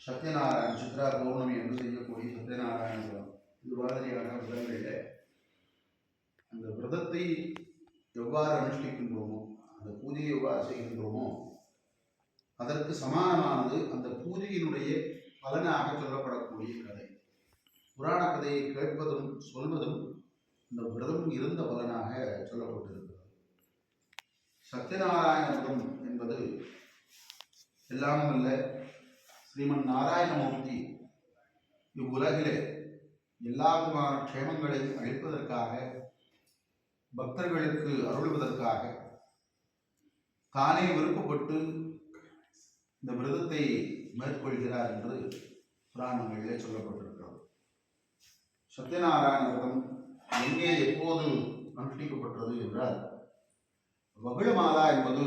சத்யநாராயண சித்ரா பௌர்ணமி என்று செய்யக்கூடிய சத்யநாராயண விரதம் இது மாதிரியான விரதங்களில் அந்த விரதத்தை எவ்வாறு அனுஷ்டிக்கின்றோமோ அந்த பூஜையை எவ்வாறு செய்கின்றோமோ அதற்கு சமானமானது அந்த பூஜையினுடைய பலனாக சொல்லப்படக்கூடிய கதை. புராண கதையை கேட்பதும் சொல்வதும் இந்த விரதம் இருந்த பலனாக சொல்லப்பட்டிருக்கிறது. சத்யநாராயண விரதம் என்பது எல்லாம் இல்லை ஸ்ரீமன் நாராயணமூர்த்தி இவ்வுலகிலே எல்லா விதமான க்ஷேமங்களையும் அளிப்பதற்காக பக்தர்களுக்கு அருள்வதற்காக தானே விருப்பப்பட்டு இந்த விரதத்தை மேற்கொள்கிறார் என்று புராணங்களிலே சொல்லப்பட்டிருக்கிறது. சத்யநாராயண விரதம் எங்கே எப்போது அனுஷ்டிக்கப்பட்டது என்றால் வகுளமாலா என்பது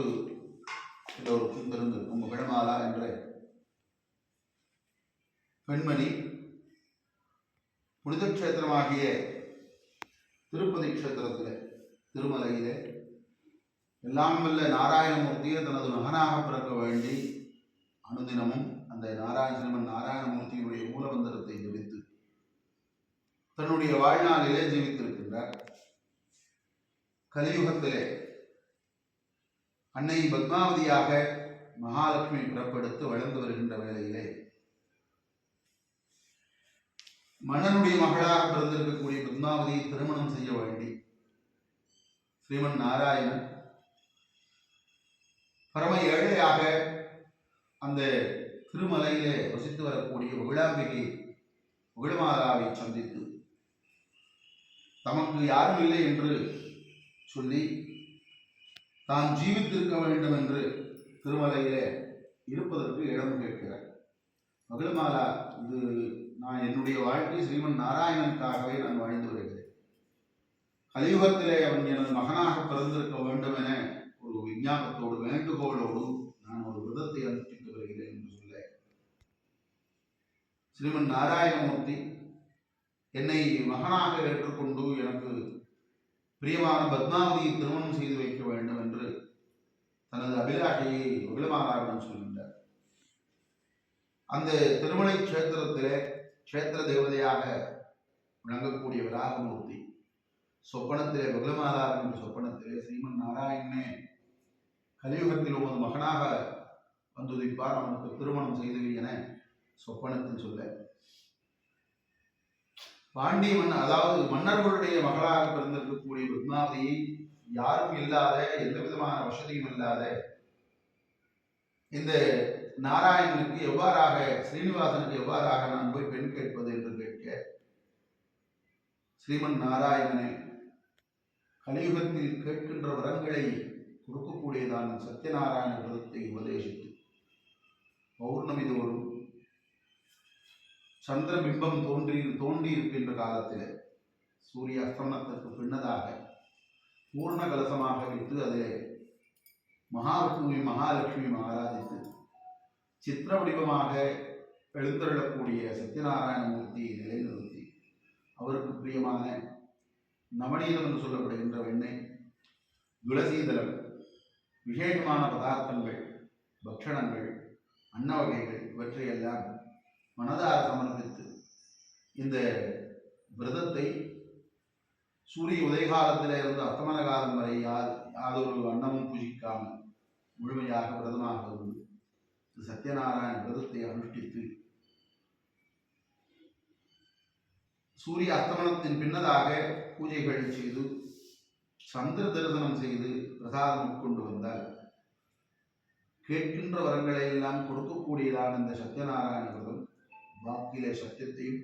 எல்லோருக்கும் தெரிந்திருக்கும் வகுளமாலா என்ற பெண்மணி புனித கஷேத்திரமாகிய திருப்பதி க்ஷேத்திரத்தில் திருமலையிலே எல்லாம் வல்ல நாராயணமூர்த்தியை தனது மகனாக பிறக்க வேண்டி அனுதினமும் அந்த நாராயண நாராயணமூர்த்தியினுடைய மூலமந்திரத்தை ஜெபித்து தன்னுடைய வாழ்நாளிலே ஜீவித்திருக்கின்றார். கலியுகத்திலே அன்னை பத்மாவதியாக மகாலட்சுமி பிறப்பெடுத்து வளர்ந்து வருகின்ற வேளையிலே மன்னனுடைய மகளாக பிறந்திருக்கக்கூடிய பத்மாவதியை திருமணம் செய்ய வேண்டி ஸ்ரீமன் நாராயணன் பரம ஏழையாக அந்த திருமலையிலே வசித்து வரக்கூடிய விழாம்பிகை மகிழமாதாவை சந்தித்து தமக்கு யாரும் இல்லை என்று சொல்லி தான் ஜீவித்திருக்க வேண்டும் என்று திருமலையிலே இருப்பதற்கு இடம் கேட்கிறார். மகிழமாலா இது நான் என்னுடைய வாழ்க்கை ஸ்ரீமன் நாராயணனுக்காகவே நான் வாழ்ந்து வருகிறேன். கலியுகத்திலே அவன் எனது மகனாக பிறந்திருக்க வேண்டும் என ஒரு விஞ்ஞாபத்தோடு வேண்டுகோளோடு நான் ஒரு விரதத்தை அனுஷ்டித்து வருகிறேன் என்று சொல்ல. ஸ்ரீமன் நாராயணமூர்த்தி என்னை மகனாக ஏற்றுக்கொண்டு எனக்கு பிரியமான பத்மாவதியை திருமணம் செய்து வைக்க வேண்டும் என்று தனது அபிலாஷையை மகிழமாலாவிடம் சொல்கின்றார். அந்த திருமலை கஷேத்திரத்திலே க்ஷேத்திர தேவதையாக விளங்கக்கூடிய மூர்த்தி. சொப்பனத்திலே பகலமாதார் என்ற சொப்பனத்திலே ஸ்ரீமன் நாராயணனே கலியுகத்தில் உமது மகனாக வந்துதிப்பார் அவனுக்கு திருமணம் செய்து என சொப்பனத்தில் சொல்ல. பாண்டிய மன்னர் அதாவது மன்னர்களுடைய மகளாக பிறந்திருக்கக்கூடிய பத்மாவதியை யாரும் இல்லாத எந்த விதமான வசதியும் இல்லாத இந்த நாராயணனுக்கு எவ்வாறாக ஸ்ரீனிவாசனுக்கு எவ்வாறாக நான் போய் பெண் கேட்பது என்று கேட்க ஸ்ரீமன் நாராயணனை கலியுகத்தில் கேட்கின்ற வரங்களை கொடுக்கக்கூடியதான சத்யநாராயண விரதத்தை உபதேசித்து பௌர்ணமி தோறும் சந்திர பிம்பம் தோன்றி தோன்றியிருக்கின்ற காலத்தில் சூரிய அஸ்தமனத்திற்கு பின்னதாக பூர்ண கலசமாக வைத்து அதிலே மகாவிஷ்ணுவை மகாலட்சுமி ஆராதித்து சித்திர வடிவமாக எழுந்தருளக்கூடிய சத்யநாராயணமூர்த்தி நிலைநிறுத்தி. அவருக்கு பிரியமான நவநீதம் என்று சொல்லப்படுகின்ற வெண்ணெய் துளசீதளம் விசேஷமான பதார்த்தங்கள் பக்ஷணங்கள் அன்ன வகைகள் இவற்றையெல்லாம் மனதார சமர்ப்பித்து இந்த விரதத்தை சூரிய உதயகாலத்திலே இருந்து அஸ்தமன காலம் வரை யார் யாதொரு அன்னமும் பூஜிக்காமல் முழுமையாக விரதமாக சத்யநாராயண விரதத்தை அனுஷ்டித்து சூரிய அஸ்தமனத்தின் பின்னதாக பூஜைகளை செய்து சந்திர தரிசனம் செய்து பிரசாதம் உட்கொண்டு வந்தால் கேட்கின்ற வரங்களை எல்லாம் கொடுக்கக்கூடியதான இந்த சத்யநாராயண விரதம் வாக்கிலே சத்தியத்தையும்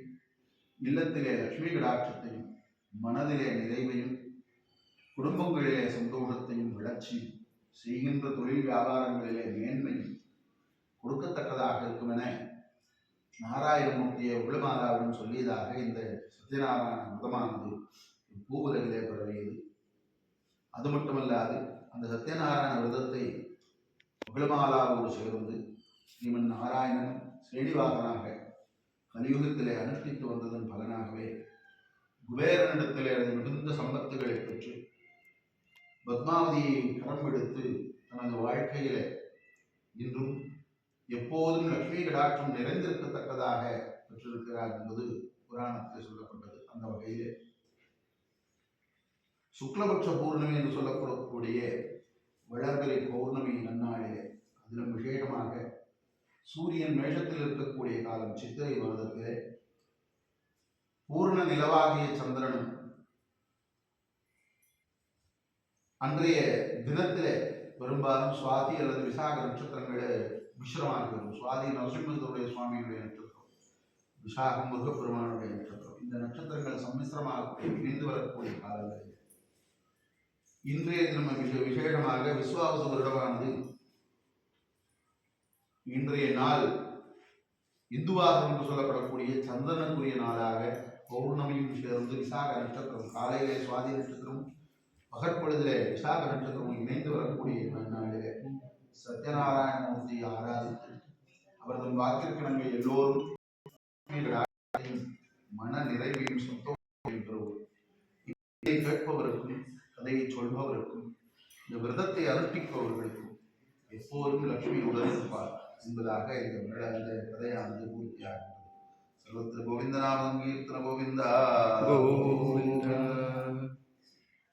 இல்லத்திலே லட்சுமி கடாட்சத்தையும் மனதிலே நிறைவையும் குடும்பங்களிலே சந்தோஷத்தையும் வளர்ச்சியும் செய்கின்ற தொழில் வியாபாரங்களிலே மேன்மையும் கொடுக்கத்தக்கதாக இருக்கும் என நாராயணமூர்த்திய உளமாதாவிடம் சொல்லியதாக இந்த சத்யநாராயண விரதமானது பூவுலகிலே பரவியது. அது மட்டுமல்லாது அந்த சத்யநாராயண விரதத்தை உகளமாலாவோடு சேர்ந்து ஸ்ரீமன் நாராயணன் ஸ்ரீனிவாசனாக கலியுகத்திலே அனுஷ்டித்து வந்ததன் பலனாகவே குபேரனிடத்திலே மிகுந்த சம்பத்துகளை பெற்று பத்மாவதியை கரம் எடுத்து தனது வாழ்க்கையிலே இன்றும் எப்போதும் லட்சுமி கடாட்சம் நிறைந்திருக்கத்தக்கதாக பெற்றிருக்கிறார் என்பது புராணத்தில் சொல்லப்பட்டது. அந்த வகையிலே சுக்லபக்ஷ பூர்ணமி என்று சொல்லப்படக்கூடிய வளர்கரை பௌர்ணமி நன்னாளிலே அதிலும் விசேஷமாக சூரியன் மேஷத்தில் இருக்கக்கூடிய காலம் சித்திரை மாதத்திலே பூர்ண நிலவாகிய சந்திரனும் அன்றைய தினத்திலே பெரும்பாலும் சுவாதி அல்லது விசாக நட்சத்திரங்களே மிஸ்ரமாக இருக்கிறது சுவாதி நரசிம்மத்துடைய சுவாமியுடைய நட்சத்திரம் விசாகம் முருகப்பெருமானுடைய நட்சத்திரம் இந்த நட்சத்திரங்கள் சம்மிஸ்ரமாக இணைந்து வரக்கூடிய காலங்களில். இன்றைய தினம் மிக விசேஷமாக விஸ்வாவச வருடமானது. இன்றைய நாள் இந்துவாகம் என்று சொல்லப்படக்கூடிய சந்தனக்குரிய நாளாக பௌர்ணமியும் சேர்ந்து விசாக நட்சத்திரம் காலையிலே சுவாதி நட்சத்திரம் பகற்பொழுதிலே விசாக நட்சத்திரமும் இணைந்து வரக்கூடிய நன்னாளிலே சத்யநாராயண மூர்த்தியை ஆராதித்து அவரது நாங்கள் எல்லோரும் மன நிறைவையும் சந்தோஷத்தையும் பெறுவோம். இதை கேட்பவருக்கும் கதையை சொல்பவருக்கும் இந்த விரதத்தை அனுப்பிப்பவர்களுக்கும் எப்போதும் லட்சுமி உடன் இருப்பார் என்பதாக இந்த விழா- இந்த கதையானது பூர்த்தியாகிறது சர்வத்திர கோவிந்தநாமம் கீர்த்தன கோவிந்தா.